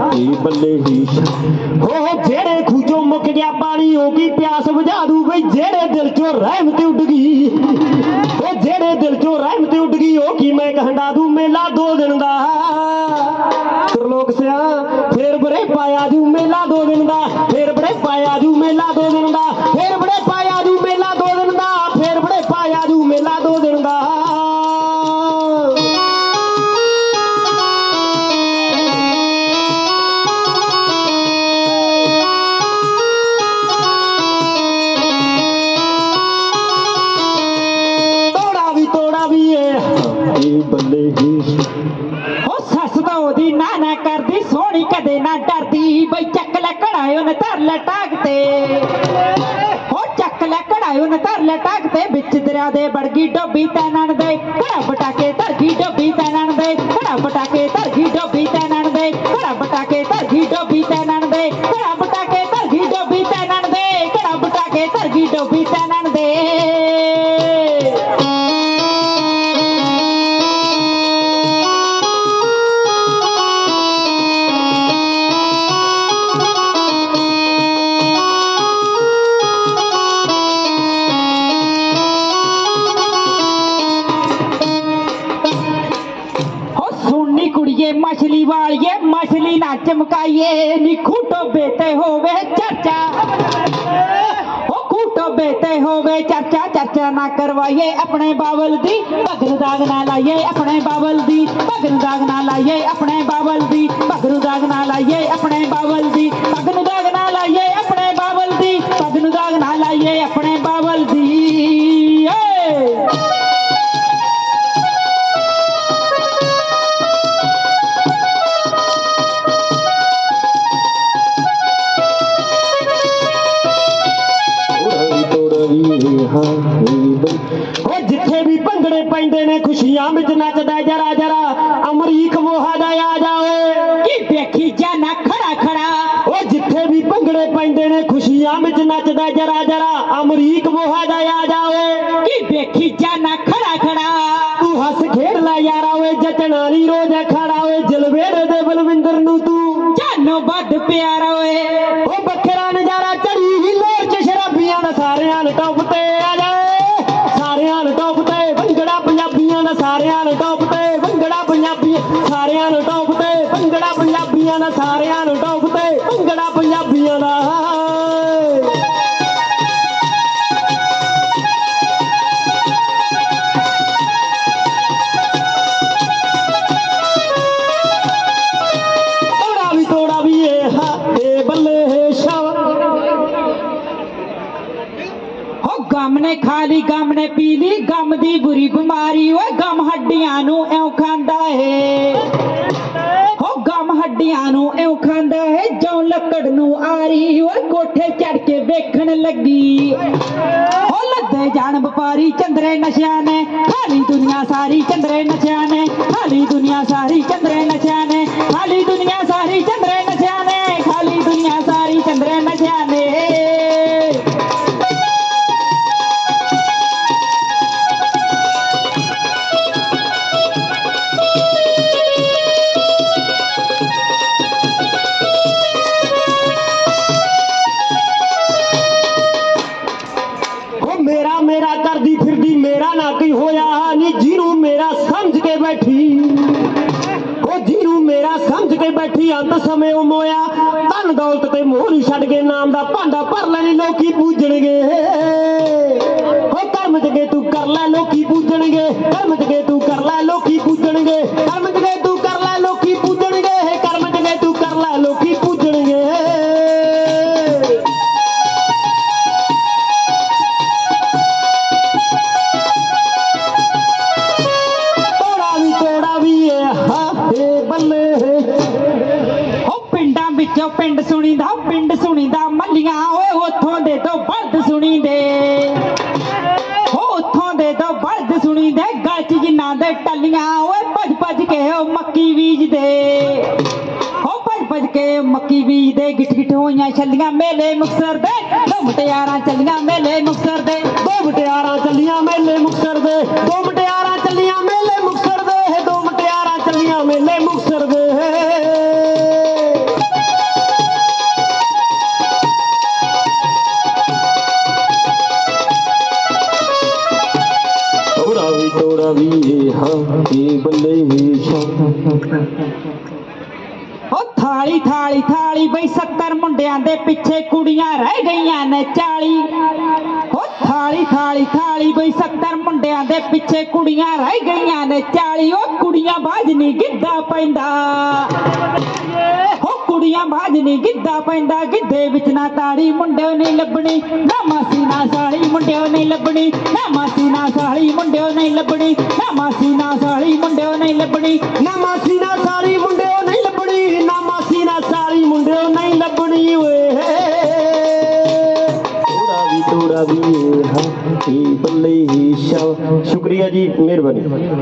High ਬੱਲੇ ਹੀ। ਹੋ ਜਿਹੜੇ ਖੂਜੋ ਮੁੱਕ ਗਿਆ ਪਾਣੀ ਹੋ ਗਈ ਪਿਆਸ ਬੁਝਾ ਦੂ ਬਈ? ਜਿਹੜੇ ਦਿਲ ਚੋਂ ਰਹਿਮ ਤੇ ਉੱਡ ਗਈ, ਉਹ ਜਿਹੜੇ ਦਿਲ ਚੋਂ ਰਹਿਮ ਤੇ ਉੱਡ ਗਈ, ਉਹ ਕੀ ਮੈਂ ਕਹੰਡਾ ਦੂ? ਮੇਲਾ ਦੋ ਦਿਨ ਦਾ। ਤਰਲੋਕ ਸਿਆ, ਫੇਰ ਬੜੇ ਪਾਇਆ ਜੂ ਮੇਲਾ ਦੋ ਦਿਨ ਦਾ। ਫੇਰ ਬੜੇ ਪਾਇਆ ਜੂ ਮੇਲਾ ਦੋ ਦਿਨ ਦਾ। ਫੇਰ ਬੜੇ ਪਾਇਆ ਜੂ ਮੇਲਾ ਦੋ ਦਿਨ ਦਾ। ਫੇਰ ਬੜੇ ਪਾਇਆ ਜੂ ਮੇਲਾ ਦੋ ਦਿਨ ਦਾ। ਕਰਦੀ ਨਾ ਬਈ ਚੱਕ ਲੈ ਕੜਾਇਓ ਨੇ ਧਰ ਲੈ ਟਾਕ ਤੇ। ਉਹ ਚੱਕ ਲੈ ਕੜਾਇਓ ਨੇ ਧਰ ਲੈ ਟਾਕ ਤੇ। ਵਿੱਚ ਦਰਿਆ ਦੇ ਬੜਗੀ ਡੋਬੀ ਤੈਨਣ ਦੇ। ਘੜਾ ਬਟਾਕੇ ਧਰ ਡੋਬੀ ਤੈਨਣ ਦੇ। ਘੜਾ ਬਟਾਕੇ ਧਰ ਡੋਬੀ ਤੈਨਣ ਦੇ। ਘੜਾ ਬਟਾਕੇ ਧਰ ਡੋਬੀ ਤੈਨਣ ਦੇ। ਘੜਾ ਨਾ ਚਮਕਾਈਏ? ਨੀ ਖੂਟੋ ਤੇ ਹੋਵੇ ਚਰਚਾ। ਹੋ ਖੂਟੋ ਤੇ ਹੋਵੇ ਚਰਚਾ ਚਰਚਾ ਨਾ ਕਰਵਾਈਏ। ਆਪਣੇ ਬਾਬਲ ਦੀ ਭਗਨ ਦਾਗ ਨਾ ਲਾਈਏ। ਆਪਣੇ ਬਾਬਲ ਦੀ ਭਗਨ ਦਾਗ ਨਾ ਲਾਈਏ। ਆਪਣੇ ਬਾਬਲ ਉਹ ਜਿੱਥੇ ਵੀ ਭੰਗੜੇ ਪੈਂਦੇ ਨੇ ਖੁਸ਼ੀਆਂ ਵਿੱਚ ਨੱਚਦਾ ਜਰਾ ਜਰਾ। ਅਮਰੀਕ ਮੋਹਾ ਦਾ ਆ ਜਾਵੇ। ਕੀ ਦੇਖੀ ਜਾਣਾ ਖੜਾ ਖੜਾ। ਉਹ ਜਿੱਥੇ ਵੀ ਭੰਗੜੇ ਪੈਂਦੇ ਨੇ ਖੁਸ਼ੀਆਂ ਵਿੱਚ ਨੱਚਦਾ ਜਰਾ ਜਰਾ। ਅਮਰੀਕ ਮੋਹਾ ਦਾ ਆ ਜਾਵੇ। ਕੀ ਦੇਖੀ ਜਾਣਾ ਖੜਾ ਖੜਾ। ਤੂੰ ਹੱਸ ਖੇਡ ਲੈ ਯਾਰਾ ਓਏ ਜਟਣਾ ਨਹੀਂ ਰੋਜ਼ ਖੜਾ। ਓਏ ਜਲਵੇੜੇ ਦੇ ਬਲਵਿੰਦਰ ਨੂੰ ਤੂੰ ਜਾਨੋਂ ਵੱਧ ਪਿਆਰਾ ਓਏ। ਉਹ ਸਾਰਿਆਂ ਨੂੰ ਟੌਪ ਤੇ, ਭੰਗੜਾ ਪੰਜਾਬੀ, ਸਾਰਿਆਂ ਨੂੰ ਟੌਪ ਤੇ, ਭੰਗੜਾ ਪੰਜਾਬੀਆਂ ਦਾ ਸਾਰਿਆਂ ਨੂੰ ਟੌਪ ਤੇ, ਭੰਗੜਾ ਪੰਜਾਬੀਆਂ ਦਾ ਗਮ ਨੇ ਖਾ ਲਈ ਗਮ ਨੇ ਪੀ ਲਈ ਗਮ ਦੀ ਬੁਰੀ ਬਿਮਾਰੀ, ਓਏ ਗਮ ਹੱਡੀਆਂ ਨੂੰ ਐਉਂ ਖਾਂਦਾ ਏ। ਹੋ ਗਮ ਹੱਡੀਆਂ ਨੂੰ ਐਉਂ ਖਾਂਦਾ ਏ, ਜਉ ਲੱਕੜ ਨੂੰ ਆਰੀ, ਓਏ ਕੋਠੇ ਚੜ ਕੇ ਵੇਖਣ ਲੱਗੀ। ਹੋ ਲੱਦੇ ਜਾਣ ਵਪਾਰੀ, ਚੰਦਰੇ ਨਸ਼ਿਆਂ ਨੇ, ਖਾਲੀ ਦੁਨੀਆ ਸਾਰੀ ਚੰਦਰੇ ਨਸ਼ਿਆਂ ਨੇ, ਖਾਲੀ ਦੁਨੀਆ ਸਾਰੀ ਚੰਦਰੇ ਨਸ਼ਿਆਂ ਨੇ। ਮੇਰਾ ਨਾ ਕੋਈ ਹੋਇਆ ਨਹੀਂ ਜਿਹਨੂੰ ਮੇਰਾ ਸਮਝ ਕੇ ਬੈਠੀ। ਉਹ ਜਿਹਨੂੰ ਮੇਰਾ ਸਮਝ ਕੇ ਬੈਠੀ, ਅੰਤ ਸਮੇਂ ਉਹ ਮੋਇਆ। ਧਨ ਦੌਲਤ ਤੇ ਮੋਹ ਨੂੰ ਛੱਡ ਕੇ ਨਾਮ ਦਾ ਭਾਂਡਾ ਭਰ ਲੈਣੀ, ਲੋਕੀ ਪੂਜਣਗੇ। ਉਹ ਕਰਮ ਜਗੇ ਤੂੰ ਕਰ ਲੈ, ਲੋਕੀ ਪੂਜਣਗੇ। ਕਰਮ ਜਗੇ ਤੂੰ ਕਰ ਲੈ, ਲੋਕੀ ਪੂਜਣਗੇ। ਕਰਮ ਜਗੇ ਪਿੰਡ ਸੁਣੀਦਾ ਪਿੰਡ ਸੁਣੀਦਾ, ਮੱਲੀਆਂ, ਓਏ ਉੱਥੋਂ ਦੇ ਦੋ ਬਲਦ ਸੁਣੀਦੇ। ਹੋ ਉੱਥੋਂ ਦੇ ਦੋ ਬਲਦ ਸੁਣੀਦੇ, ਗਲ ਚ ਜਿਨ੍ਹਾਂ ਦੇ ਟੱਲੀਆਂ, ਓਏ ਭੱਜ ਭੱਜ ਕੇ ਉਹ ਮੱਕੀ ਬੀਜਦੇ। ਹੋ ਭੱਜ ਭੱਜ ਕੇ ਮੱਕੀ ਬੀਜਦੇ, ਗਿੱਠ ਗਿੱਠ ਹੋਈਆਂ ਛੱਲੀਆਂ, ਮੇਲੇ ਮੁਕਸਰ ਦੇ। ਦੋ ਮੁਟਿਆਰਾਂ ਚੱਲੀਆਂ ਮੇਲੇ ਮੁਕਸਰ ਦੇ। ਦੋ ਮਟਿਆਰਾਂ ਚੱਲੀਆਂ ਮੇਲੇ ਮੁਕਤਰ ਦੇ। ਦੋ ਮਟਿਆਰਾਂ ਚੱਲੀਆਂ ਮੇਲੇ ਮੁਕਤਰ ਦੇ। ਦੋ ਮਟਿਆਰਾਂ ਚੱਲੀਆਂ ਮੇਲੇ ਮੁਕਤਰ ਦੇ। ਤੋਰਾ ਵੀ ਹਾਂ ਕੀ ਬੱਲੇ ਵੀ ਹੋ ਥਾਲੀ ਥਾਲੀ ਥਾਲੀ ਬਈ 70 ਮੁੰਡਿਆਂ ਦੇ ਪਿੱਛੇ ਕੁੜੀਆਂ ਰਹਿ ਗਈਆਂ ਨੇ 40 ਹੋ ਥਾਲੀ ਥਾਲੀ ਥਾਲੀ ਬਈ 70 ਮੁੰਡਿਆਂ ਦੇ ਪਿੱਛੇ ਕੁੜੀਆਂ ਰਹਿ ਗਈਆਂ ਨੇ 40 ਉਹ ਕੁੜੀਆਂ ਬਾਜ ਨਹੀਂ ਗਿੱਧਾ ਪੈਂਦਾ। ਹੋ ਕੁੜੀਆਂ ਬਾਜ ਨਹੀਂ ਗਿੱਧਾ ਪੈਂਦਾ, ਗਿੱਧੇ ਵਿੱਚ ਨਾ ਤਾੜੀ ਮੁੰਡਿਓ ਨਹੀਂ ਲੱਭਣੀ, ਨਾ ਮਾਸੀ ਨਾ ਸਾਲੀ ਮੁੰਡਿਓ ਨਹੀਂ ਲੱਭਣੀ, ਨਾ ਮਾਸੀ ਨਾ ਸਾਲੀ ਮੁੰਡਿਓ ਨਹੀਂ ਲੱਭਣੀ, ਨਾ ਮਾਸੀ ਨਾ ਸਾਲੀ ਮੁੰਡਿਓ ਨਹੀਂ ਲੱਭਣੀ, ਨਾ ਮਾਸੀ ਨਾ ਸਾਲੀ ਮੁੰਡਿਓ ਨਹੀਂ ਲੱਭਣੀ, ਨਾ ਮਾਸੀ ਨਾ ਸਾਲੀ ਮੁੰਡਿਓ ਨਹੀਂ ਲੱਭਣੀ, ਓਏ। ਤੋੜਾ ਵੀ ਤੋੜਾ ਵੀ ਹਾਂ ਬੱਲੇ ਸ਼ੁਕਰੀਆ ਜੀ, ਮਿਹਰਬਾਨੀ।